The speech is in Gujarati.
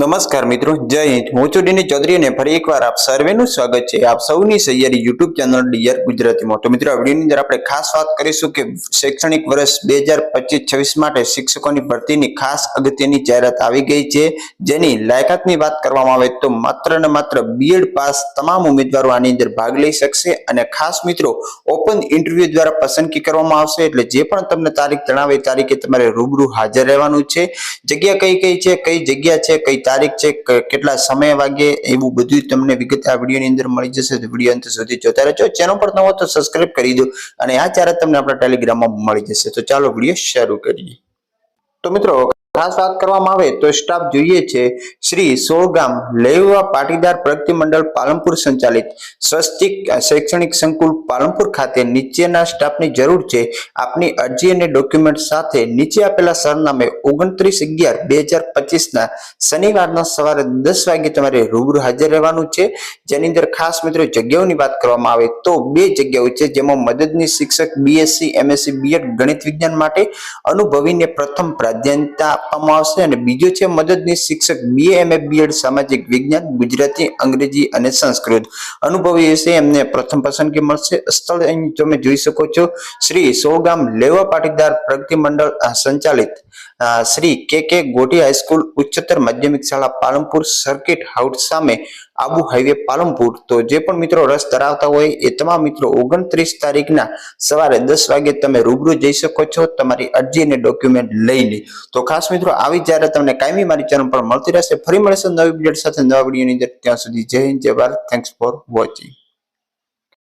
નમસ્કાર મિત્રો, જય હિન્દ. હું છું ડીની ચૌધરી અને ફરી એકવાર આપ સર્વેનું સ્વાગત છે. આપ સૌની સૈયારી યુટ્યુબ ચેનલ ડીઆર ગુજરાતીમાં. તો મિત્રો, આ વિડીયોની અંદર આપણે ખાસ વાત કરીશું કે શૈક્ષણિક વર્ષ બે હજાર પચીસ છવ્વીસ માટે શિક્ષકોની ભરતીની ખાસ અગત્યની જાહેરાત આવી ગઈ છે. જેની લાયકાતની વાત કરવામાં આવે તો માત્ર ને માત્ર બીએડ પાસ તમામ ઉમેદવારો આની અંદર ભાગ લઈ શકશે અને ખાસ મિત્રો, ઓપન ઇન્ટરવ્યુ દ્વારા પસંદગી કરવામાં આવશે. એટલે જે પણ તમને તારીખ જણાવે તારીખે તમારે રૂબરૂ હાજર રહેવાનું છે. જગ્યા કઈ કઈ છે, કઈ જગ્યા છે, કઈ તારીખ છે કેટલા સમય વાગે એવું બધું તમને વિગત આ વિડીયોની અંદર મળી જશે. તો વીડિયો અંત સુધી જોતા રહેજો. ચેનલ પર નવો તો સબસ્ક્રાઇબ કરી દો અને આ ચાર તમને આપણા ટેલિગ્રામમાં મળી જશે. તો ચાલો વીડિયો શરૂ કરીએ. તો મિત્રો ખાસ વાત કરવામાં આવે તો સ્ટાફ જોઈએ છે. શ્રી સોળગામ લેવા પાટીદાર પ્રગતિ મંડળ પાલનપુર સંચાલિત સ્વસ્તિક શૈક્ષણિક સંકુલ પાલનપુર ખાતે નીચેના સ્ટાફની જરૂર છે. આપની અરજી અને ડોક્યુમેન્ટ સાથે નીચે આપેલા સરનામે ઓગણત્રીસ અગિયાર બે હજાર પચીસના શનિવારના સવારે દસ વાગે તમારે રૂબરૂ હાજર રહેવાનું છે. જેની અંદર ખાસ મિત્રો જગ્યાઓની વાત કરવામાં આવે તો બે જગ્યાઓ છે જેમાં મદદની શિક્ષક બીએસસી એમએસસી બીએડ ગણિત વિજ્ઞાન માટે અનુભવીને પ્રથમ પ્રાધાન્યતા આપવામાં આવશે અને બીજો છે મદદની શિક્ષક બીએ એમએ બીએડ સામાજિક વિજ્ઞાન, ગુજરાતી, અંગ્રેજી અને સંસ્કૃત. અનુભવી હશે એમને પ્રથમ પસંદગી મળશે. સ્થળ અહીં તમે જોઈ શકો છો. શ્રી સોગામ લેવા પાટીદાર પ્રગતિ મંડળ સંચાલિત. શ્રી કે કે ગોટી હાઈસ્કૂલ ઉચ્ચતર માધ્યમિક શાળા પાલનપુર સર્કિટ હાઉસ સામે આબુ હાઈવે પાલનપુર. તો જે પણ મિત્રો રસ ધરાવતા હોય એ તમામ મિત્રો ઓગણત્રીસ તારીખના સવારે દસ વાગે તમે રૂબરૂ જઈ શકો છો. તમારી અરજી અને ડોક્યુમેન્ટ લઈને તો ખાસ મિત્રો, આવી જ્યારે તમને કાયમી મારી ચેનલ પર મળતી રહેશે, ફરી મળશે નવી વીડિયો સાથે નવા વિડીયોની અંદર. ત્યાં સુધી જય હિન્દ, જય ભારત. Thanks for watching